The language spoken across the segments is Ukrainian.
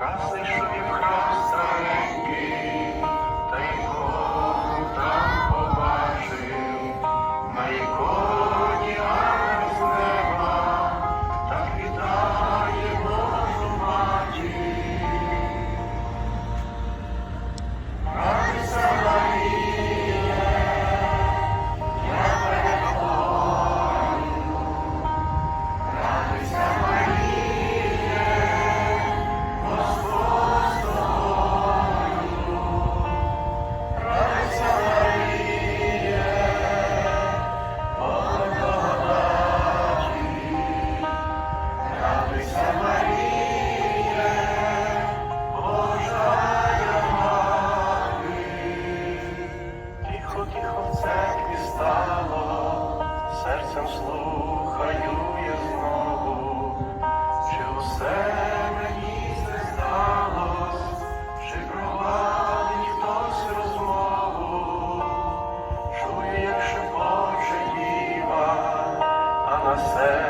Razem слухаю я знову, чи усе мені це чи провадить хтось розмову, чую, як шепоче діва, а на себе.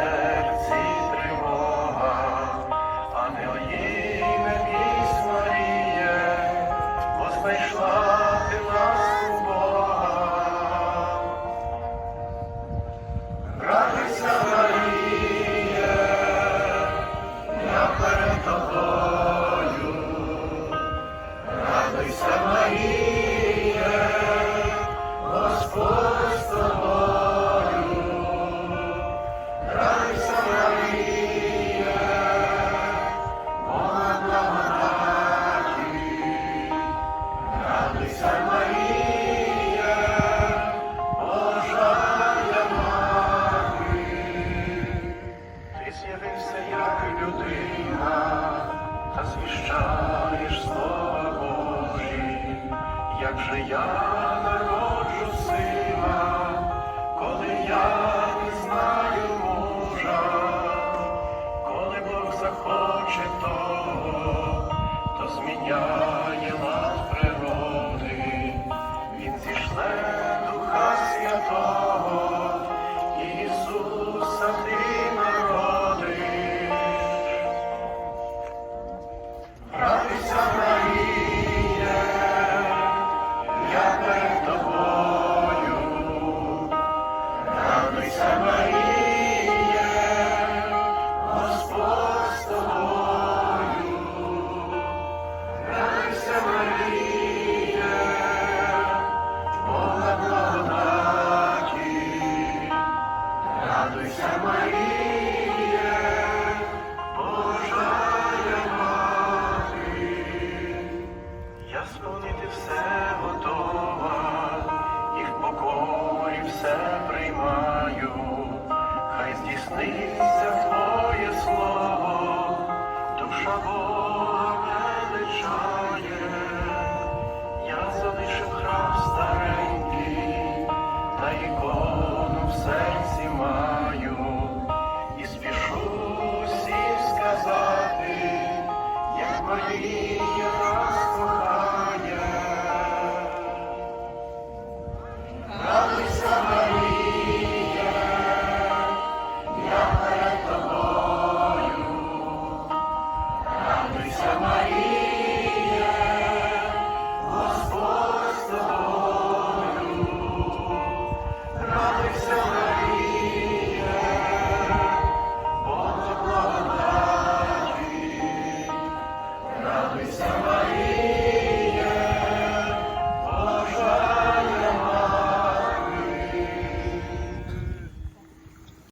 Народився як людина, та звіщаєш слова Божі, як же я. співаю, хай здійсниться твоє слово, душа Бога.